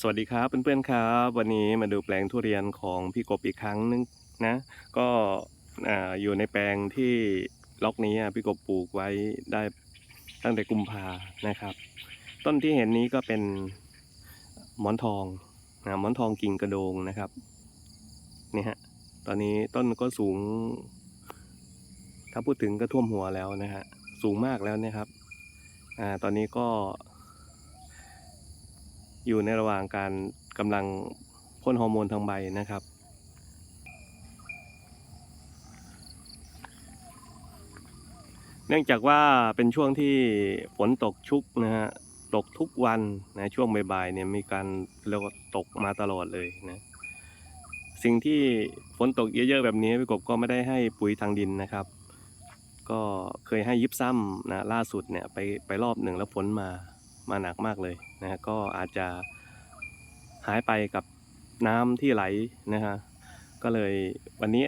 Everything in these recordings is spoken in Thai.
สวัสดีครับเพื่อนๆครับ วันนี้มาดูแปลงทุเรียนของพี่กบอีกครั้งนึงนะก็อ่าอยู่ในแปลงที่ล็อกนี้อะพี่กบปลูกไว้ได้ตั้งแต่กุมภานะครับ ต้นที่เห็นนี้ก็เป็นหมอนทองนะหมอนทองกิ่งกระโดงนะครับนี่ฮะตอนนี้ต้นก็สูง ถ้าพูดถึงก็ท่วมหัวแล้วนะฮะสูงมากแล้วนะครับอ่าตอนนี้ก็ อยู่ในระหว่างการกำลังพ่นฮอร์โมนทางใบนะครับ เนื่องจากว่าเป็นช่วงที่ฝนตกชุกนะฮะตกทุกวันนะช่วงบ่ายๆเนี่ยมีการเรียกว่าตกมาตลอดเลยนะสิ่งที่ฝนตกเยอะๆแบบนี้พี่กบก็ไม่ได้ให้ปุ๋ยทางดินนะครับ ก็เคยให้ยิบซ้ำนะล่าสุดเนี่ยไปไปรอบหนึ่งแล้วฝนมา มาหนักมากเลยนะฮะก็อาจจะหายไปกับน้ำที่ไหลนะฮะก็เลยวันนี้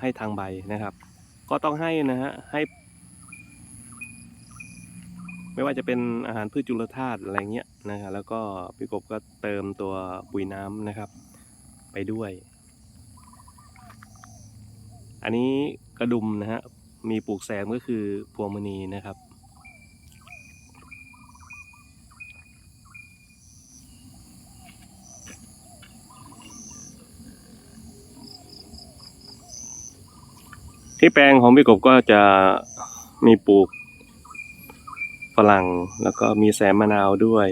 ให้ทางใบนะครับ ก็ต้องให้นะฮะให้ ไม่ว่าจะเป็นอาหารพืชจุลธาตุอะไรเงี้ยนะฮะแล้วก็พี่กบก็เติมตัวปุ๋ยน้ำนะครับ ไปด้วย อันนี้กระดุมนะฮะมีปลูกแซมก็คือพวงมณีนะครับ ที่แปลงของพี่กบก็จะมีปลูกฝรั่งแล้วก็มีแซมมะนาวด้วย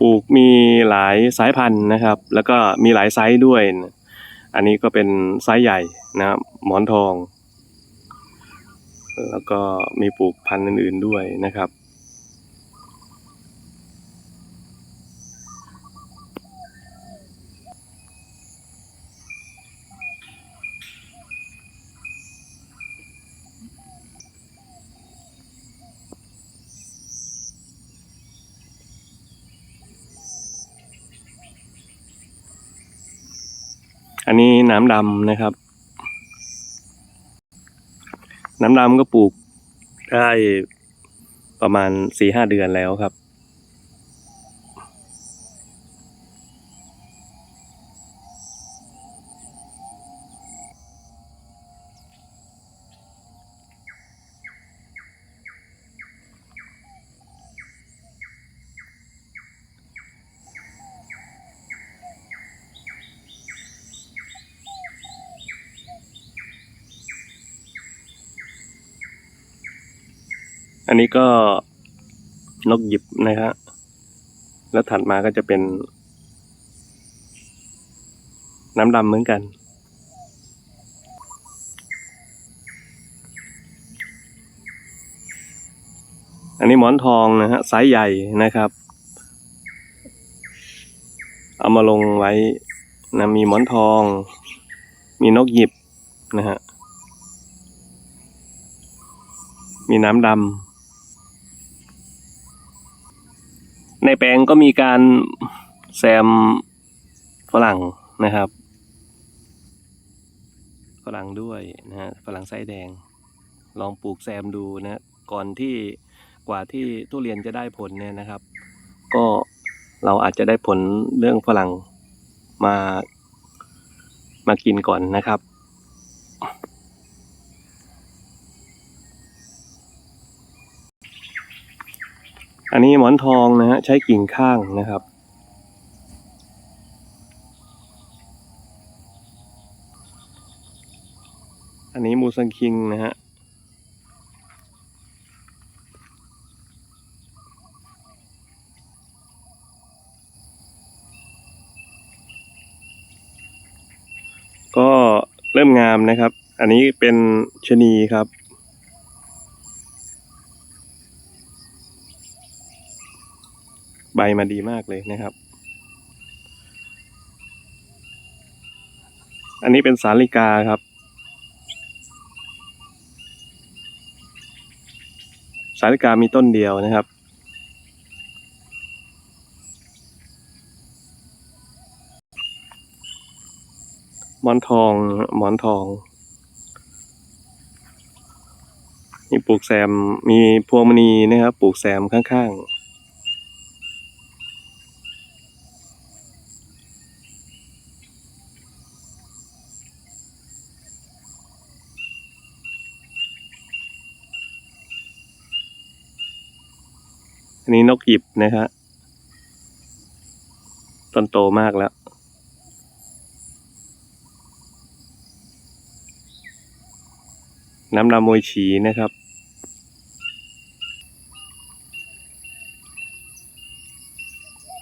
ปลูกมีหลายสายพันธุ์นะครับ แล้วก็มีหลายไซส์ด้วย อันนี้ก็เป็นไซส์ใหญ่นะครับหมอนทอง แล้วก็มีปลูกพันธุ์อื่นๆด้วยนะครับ อันนี้น้ำดำนะครับ น้ำดำก็ปลูกได้ประมาณสี่ห้าเดือนแล้วครับ อันนี้ก็นกหยิบนะครับแล้วถัดมาก็จะเป็น น้ำดำเหมือนกัน อันนี้หมอนทองนะฮะไซส์ใหญ่นะครับ เอามาลงไว้นะมีหมอนทอง มีนกหยิบนะฮะมีน้ำดำ ในแปลงก็มีการแซมฝรั่งนะครับ ฝรั่งด้วยนะฮะฝรั่งไส้แดง ลองปลูกแซมดูนะก่อนที่กว่าที่ทุเรียนจะได้ผลเนี่ยนะครับ ก็เราอาจจะได้ผลเรื่องฝรั่งมามากินก่อนนะครับ อันนี้หมอนทองนะฮะใช้กิ่งข้างนะครับ อันนี้มูซันคิงนะฮะก็เริ่มงามนะครับ อันนี้เป็นชะนีครับ ใบมาดีมากเลยนะครับ อันนี้เป็นสาลิกาครับ สาลิกามีต้นเดียวนะครับ หมอนทองหมอนทองนี่ปลูกลูกแซมมีพวงมณีนะครับ ปลูกแซมข้างๆ อันนี้นกหยิบนะครับต้นโตมากแล้ว น้ำดำมวยฉีนะครับ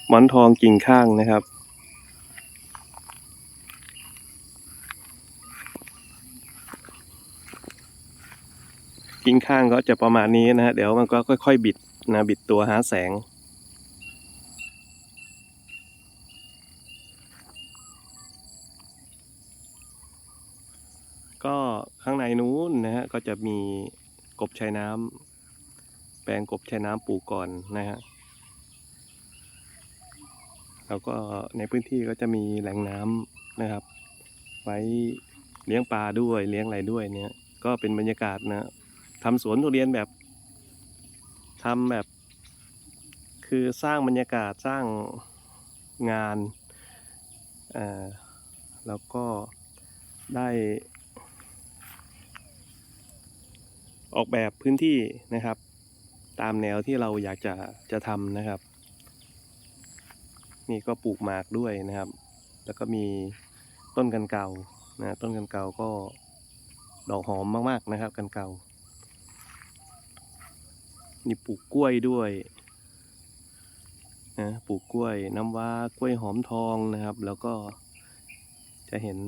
หมอนทองกิ่งข้างนะครับกิ่งข้างก็จะประมาณนี้นะฮะ เดี๋ยวมันก็ค่อย ๆ บิด นะบิดตัวหาแสง ก็ข้างในนู้นนะฮะก็จะมีกบชายน้ำแปลงกบชายน้ำปลูกก่อนนะฮะแล้วก็ในพื้นที่ก็จะมีแหล่งน้ำนะครับ ไว้เลี้ยงปลาด้วยเลี้ยงอะไรด้วยเนี่ย ก็เป็นบรรยากาศนะทำสวนทุเรียนแบบ ทำแบบ คือสร้างบรรยากาศสร้างงานแล้วก็ได้ ออกแบบพื้นที่นะครับ ตามแนวที่เราอยากจะจะทำนะครับ นี่ก็ปลูกหมากด้วยนะครับ แล้วก็มีต้นกันเก่านะต้นกันเก่าก็ดอกหอมมากๆนะครับ กันเก่า นี่ปลูกกล้วยด้วยนะปลูกกล้วยน้ำว้ากล้วยหอมทองนะครับ แล้วก็จะเห็น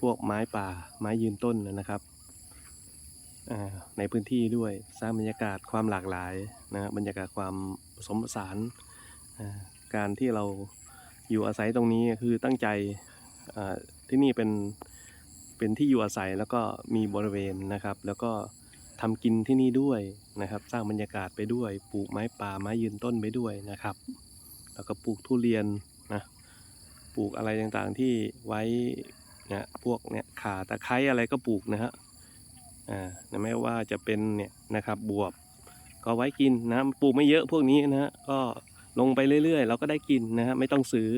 พวกไม้ป่าไม้ยืนต้นนะครับ ในพื้นที่ด้วยสร้างบรรยากาศความหลากหลายนะบรรยากาศความผสมผสานการที่เราอยู่อาศัยตรงนี้คือตั้งใจที่นี่เป็นเป็นที่อยู่อาศัยแล้วก็มีบริเวณนะครับ แล้วก็ ทำกินที่นี่ด้วยนะครับ สร้างบรรยากาศไปด้วย ปลูกไม้ป่าไม้ยืนต้นไปด้วยนะครับ แล้วก็ปลูกทุเรียนนะปลูกอะไรต่างๆที่ไว้เนี่ยพวกเนี่ยข่าตะไคร้อะไรก็ปลูกนะฮะอ่าไม่ว่าจะเป็นเนี่ยนะครับบวบ ก็ไว้กินนะปลูกไม่เยอะพวกนี้นะฮะก็ลงไปเรื่อยๆ เราก็ได้กินนะฮะไม่ต้องซื้อ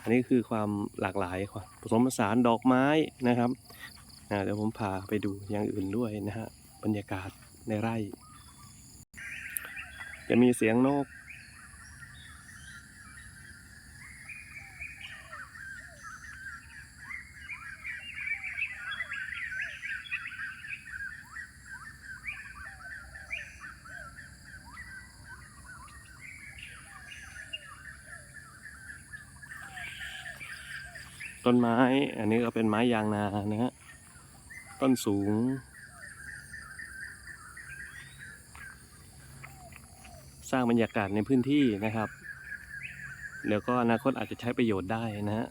อันนี้คือความหลากหลายความผสมผสานดอกไม้นะครับอ่าเดี๋ยวผมพาไปดูอย่างอื่นด้วยนะฮะ บรรยากาศในไร่ จะมีเสียงนก ต้นไม้ อันนี้ก็เป็นไม้ยางนานะฮะ ต้นสูง สร้างบรรยากาศในพื้นที่นะครับเดี๋ยวก็อนาคตอาจจะใช้ประโยชน์ได้นะฮะ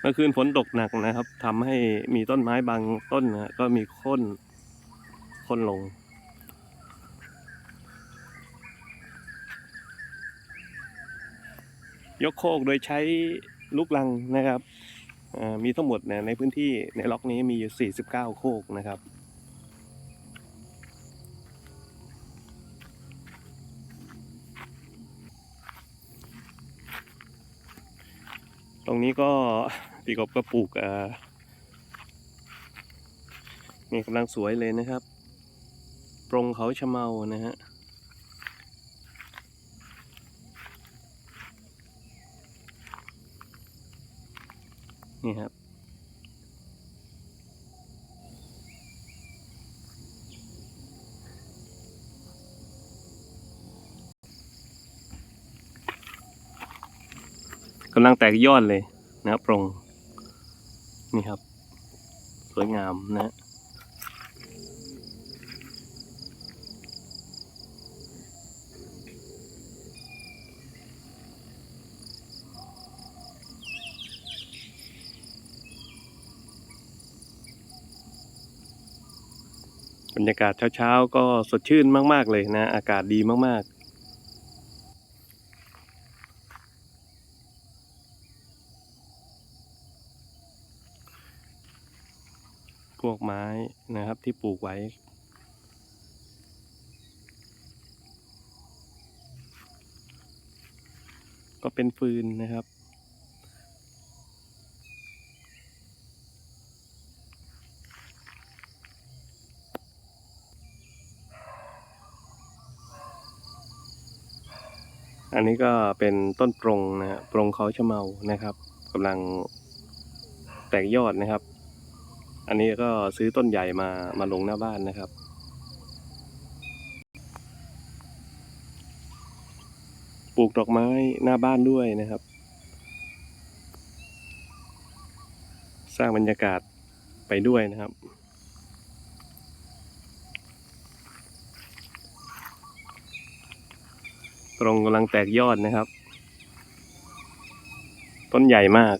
เมื่อคืนฝนตกหนักนะครับทำให้มีต้นไม้บางต้นนะก็มีค่นค่นลง ยกโคกโดยใช้ลูกลังนะครับ มีทั้งหมดนในพื้นที่ในล็อกนี้มีอยู่49 โคกนะครับตรงนี้ก็ปีกบก็ปลูกอ่านี่กำลังสวยเลยนะครับ ปรงเขาชะเมานะฮะ นี่ครับ กำลังแตกยอดเลยนะครับปรงนี่ครับ สวยงามนะ รรยากาศเช้าๆ ก็สดชื่นมาก ๆ เลยนะ อากาศดีมาก ๆพวกไม้นะครับที่ปลูกไว้ ก็เป็นฟืนนะครับ อันนี้ก็เป็นต้นปรงนะฮะปรงเขาชะเมานะครับกำลังแตกยอดนะครับ อันนี้ก็ซื้อต้นใหญ่มามาลงหน้าบ้านนะครับ ปลูกดอกไม้หน้าบ้านด้วยนะครับ สร้างบรรยากาศไปด้วยนะครับ ตรงกำลังแตกยอดนะครับ ต้นใหญ่มาก